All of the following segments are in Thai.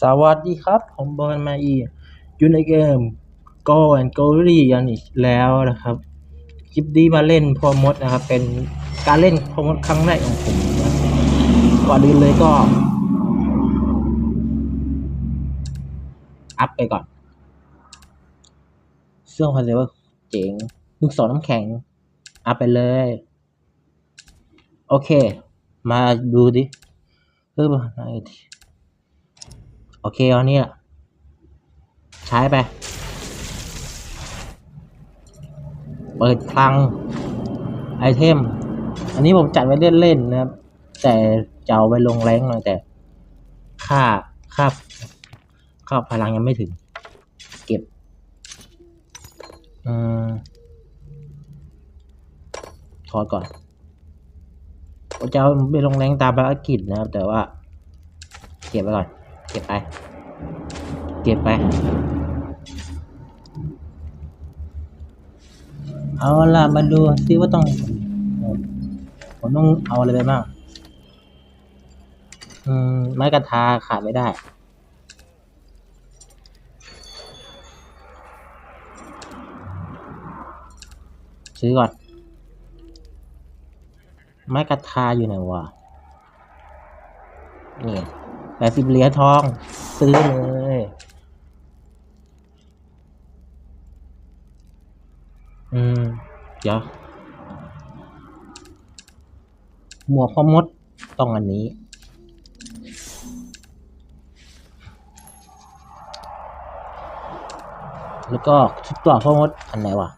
สวัสดีครับ ผมบอลมาอีอยู่ในเกม Go and g o l y ยันอีกแล้วนะครับ คลิปนี้มาเล่นพอมดนะครับ เป็นการเล่นพอมดครั้งแรกของผมก่อนอื่นเลยก็ อัพไปก่อนเสื้อคอนเซเวอร์เจ๋งลูกศรน้ำแข็ง อัพไปเลย โอเค มาดูดิเออไหนที อเคเอานี่ใช้ไปเปิดคลังไอเทม อันนี้ผมจัดไว้เล่นๆนะครับ แต่จะเอาไปลงแรงหน่อยแต่ ค่าค่าค่าพลังยังไม่ถึง เก็บอืมถอดก่อนผมจะเอาไปลงแรงตามภารกิจนะครับ แต่ว่า เก็บไว้ก่อน ก็บไป เก็บไป เอาล่ะมาดูซิว่าต้อง ผมต้องเอาอะไรไปบ้าง อืม ไม้กระทาขาดไม่ได้ซื้อก่อน ไม้กระทาอยู่ไหนวะนี่ แปดสิบเหรียญทอง ซื้อเลยอืมเดี๋ยวหมวกพ่อมดต้องอันนี้ แล้วก็ชุดเกรอกพ่อมดอันไหนวะ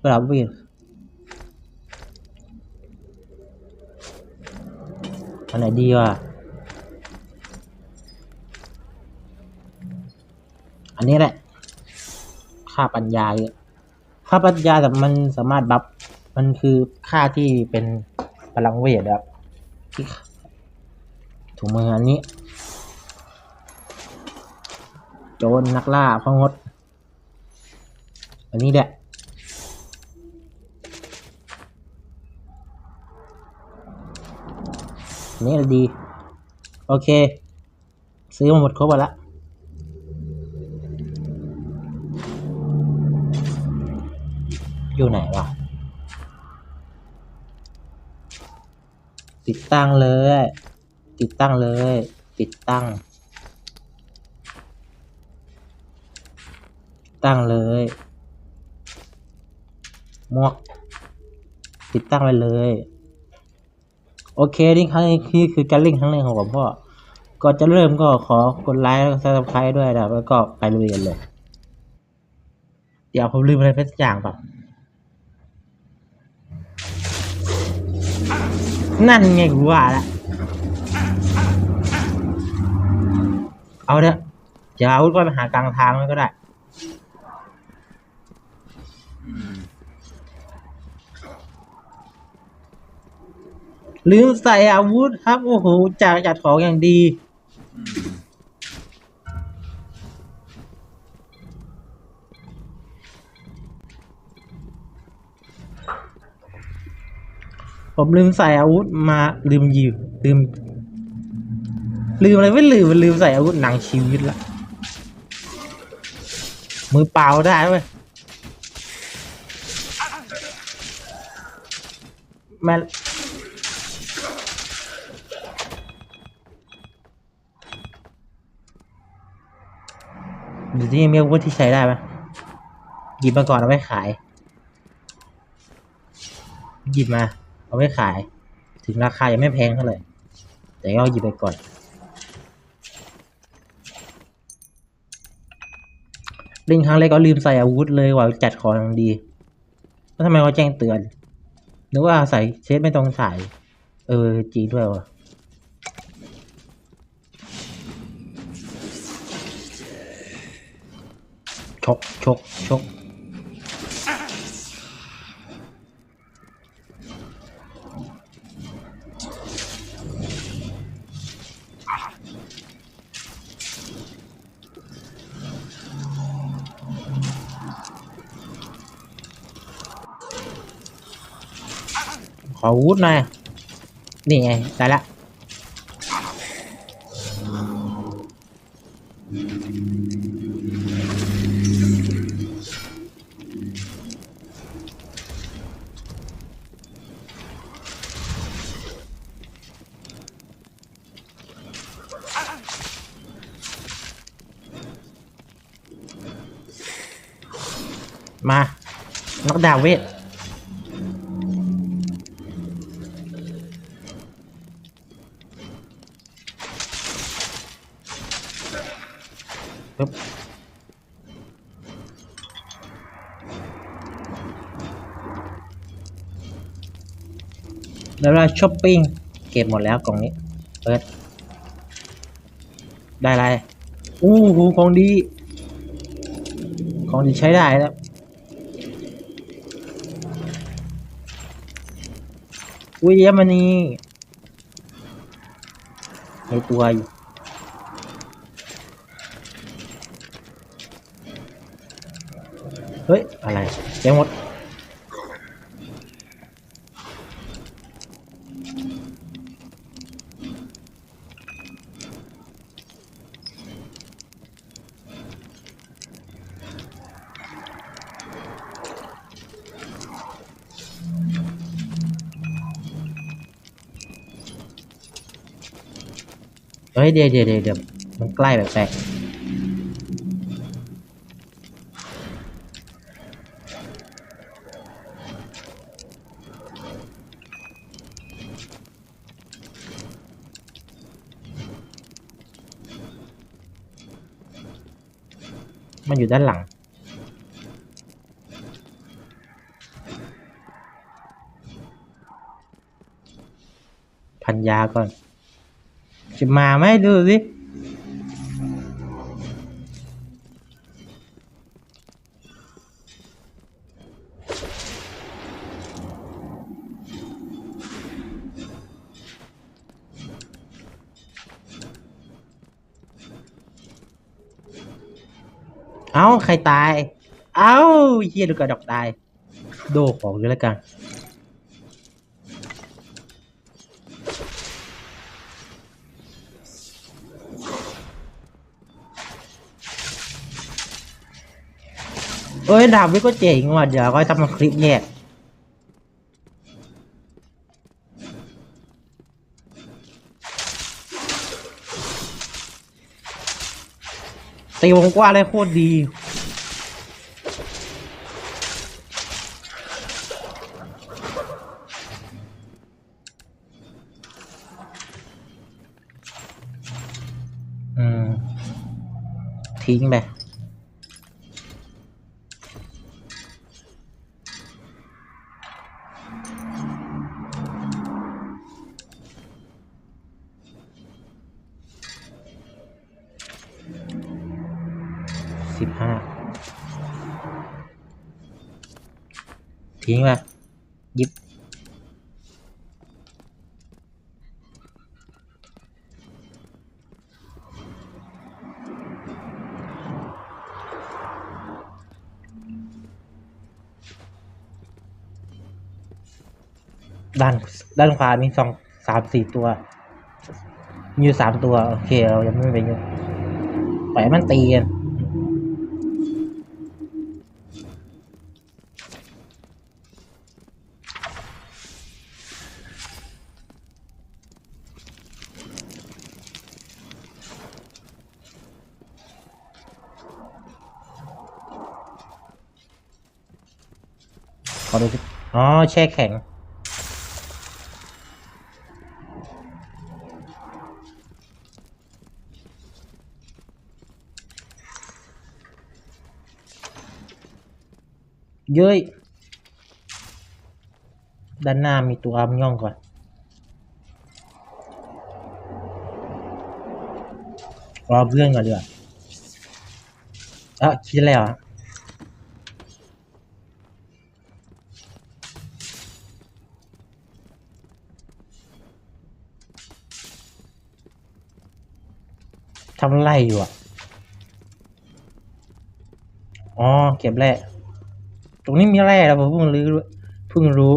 กระดาษวิว อันไหนดีวะอันนี้แหละ ค่าปัญญาเยค่าปัญญาแต่มันสามารถบัฟมันคือค่าที่เป็นพลังเวทนะครับที่ถุงมืออันนี้ โจรนักล่าพ่องด อันนี้แหละ นนี้ดี โอเค ซื้อมาหมดครบหมดละอยู่ไหนวะติดตั้งเลย ติดตั้งเลย ติดตั้ง ตั้งเลยหมวก ติดตั้งไปเลย โอเคนี่ครั้งนี้คือคือการเล่นครั้งแรกของผมพ่อก่อนจะเริ่มก็ขอกดไลค์และซับสไครต์ด้วยนะแล้วก็ไปลุยกันเลย เดี๋ยวผมลืมอะไรไปสักอย่างเปล่านั่นไงกูว่าละเอาเถอะเดี๋ยวอาวุธไปหากลางทางไว้ก็ได้ ลืมใส่อาวุธครับ โอ้โหจากจัดของอย่างดี ผมลืมใส่อาวุธมาลืมหยิบลืม ลืมอะไรไม่ลืมลืมใส่อาวุธหนังชีวิตละมือเปล่าได้เว้ยแม่ นดูที่มีอาวุธที่ใช้ได้ไหมหยิบมาก่อนเอาไว้ขาย หยิบมา เอาไว้ขาย ถึงราคายังไม่แพงเท่าไหร่แต่ก็หยิบไปก่อน เล่นครั้งแรกก็ลืมใส่อาวุธเลยว่าจัดของอย่างดี แล้วทำไมเขาแจ้งเตือน นึกว่าใส่เชฟไม่ต้องใส่เออจริงด้วยว่ะ ชกชกชกขออาวุธหน่อย นี่ไง ได้ละ มาักดาวเวทปึ๊บแล้วเราช้อปปิ้ง เก็บหมดแล้วกล่องนี้ เปิด ได้ไรอู้หูของดี ของดีใช้ได้แล้ว อุ้ยเยมันนี่ในตัวอยู่เฮ้ย อะไรเจ๊งหมด เฮ้ยเดี๋ยวเดี๋ยวเดี๋ยวมันใกล้แบบแปลกมันอยู่ด้านหลัง พันยาก่อน จะมาไหมดูสิเอาใครตาย เอาเฮียดูกระดอกตาย โดของเลยแล้วกัน เอ้ยดาบวิก็เจ๋งว่ะเดี๋ยวก็ทำมาคลิปแยกตีวงกว้างเลยโคตรดีอืมทิ้งไป สิบห้าทิ้งไปหยิบด้านด้านขวามีสองสามสี่ตัว มีอยู่สามตัว โอเค เรายังไม่ไปเยอะปล่อยมันตีกัน อดูสิอ๋อ แช่แข็ง เย้ย ด้านหน้ามีตัวอัมย่องก่อน รอเพื่อนก่อนดีกว่าอะคิดแล้วอะ ทำไรอยู่อะ อ๋อ เก็บแร่ตรงนี้มีแร่แล้วผมเพิ่งรู้เพิ่งรู้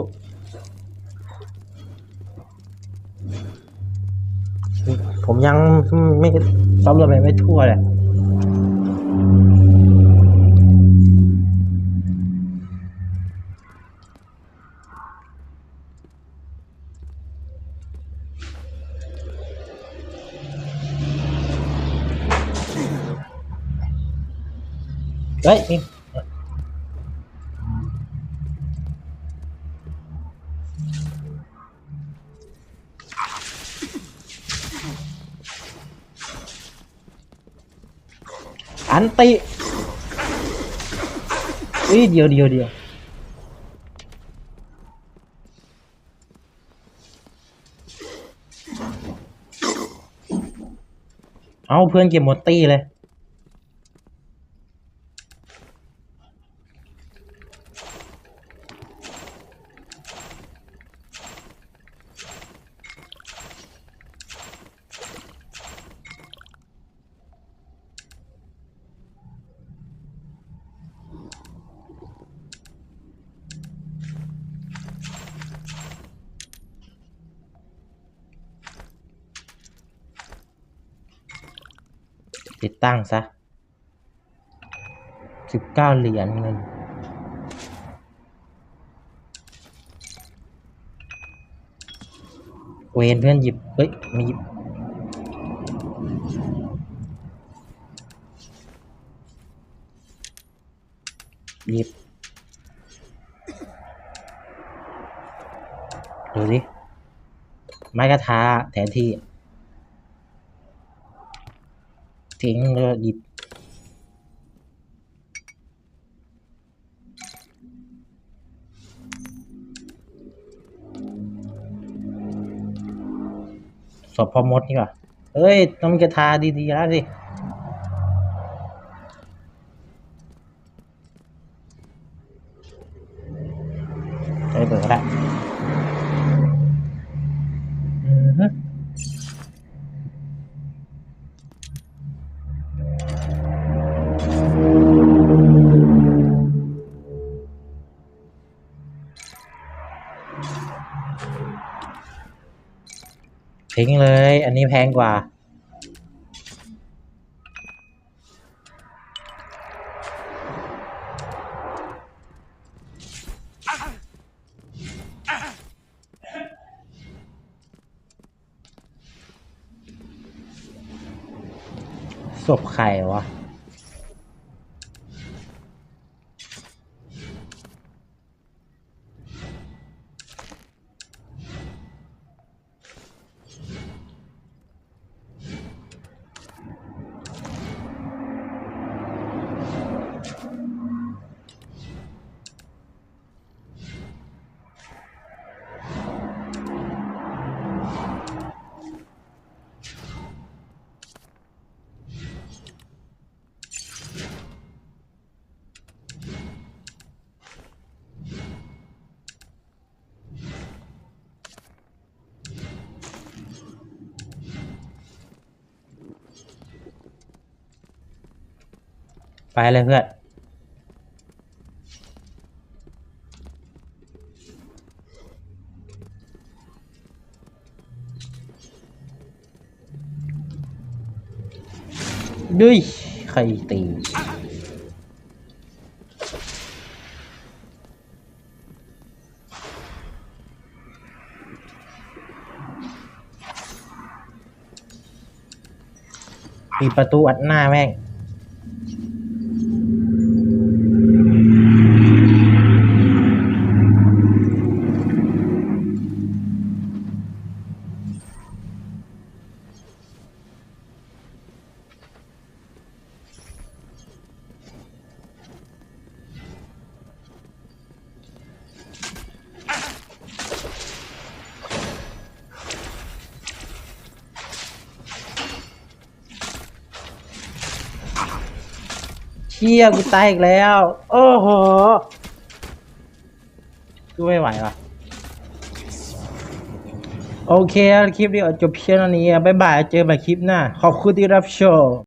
ผมยังไม่สำรวจไปไม่ทั่วเลย đấy em anti Ih dia dia dia เอาเพื่อนเก็บหมดตีเลย ติดตั้งซะสิบเก้าเหรียญเงินเวนเพื่อนหยิบ เฮ้ยไม่หยิบ หยิบ ดูสิไม้กระทาแทนที่ ทิ้งแล้วหยิบศพพอมดนี่ก่อนเอ้ย ต้องมีกระทาดีๆแล้วสิ ทิ้งเลย อันนี้แพงกว่า ศพใครวะ เลยเพื่อนด้วยใครตีปิดประตูอัดหน้าแม่ง เชี่ยกูตายอีกแล้ว โอ้โหกูไม่ไหวว่ะ โอเค คลิปนี้จบเพียงเท่านี้ บ๊ายบาย เจอกันใหม่คลิปหน้า ขอบคุณที่รับชม